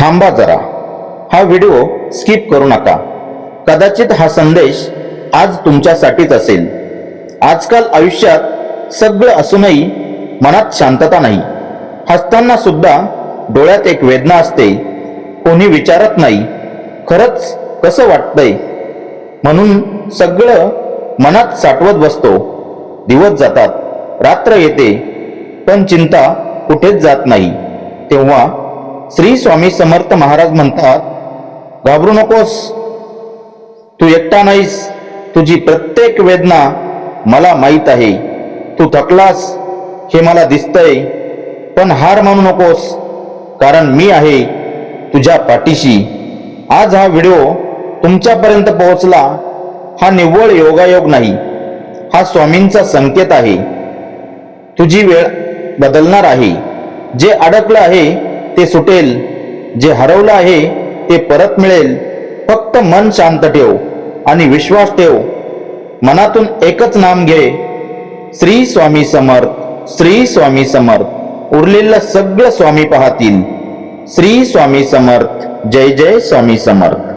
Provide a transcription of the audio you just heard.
थांबा जरा. हा व्हिडिओ स्किप करू नका. कदाचित हा संदेश आज तुमच्यासाठीच असेल. आजकाल आयुष्यात सगळं असूनही मनात शांतता नाही. हसताना सुद्धा डोळ्यात एक वेदना असते. कोणी विचारत नाही खरंच कसं वाटतंय? म्हणून सगळं मनात साठवत बसतो. दिवस जातात रात्र येते पण चिंता कुठेच जात नाही. तेव्हा श्री स्वामी समर्थ महाराज म्हणतात घाबरू नकोस. तू एकटा नाहीस. तुझी प्रत्येक वेदना मला माहीत आहे. तू थकलास. हे मला दिसतंय. पण हार मानू नकोस. कारण मी आहे तुझ्या पाठीशी. आज हा व्हिडिओ तुमच्यापर्यंत पोहोचला हा निव्वळ योगायोग नाही. हा स्वामींचा संकेत आहे. तुझी वेळ बदलणार आहे. जे अडकलं आहे ते सुटेल. जे हरवलं आहे ते परत मिळेल. फक्त मन शांत ठेव आणि विश्वास ठेव. मनातून एकच नाम घे. श्री स्वामी समर्थ श्री स्वामी समर्थ. उरलेलं सगळं स्वामी पाहतील. श्री स्वामी समर्थ जय जय स्वामी समर्थ.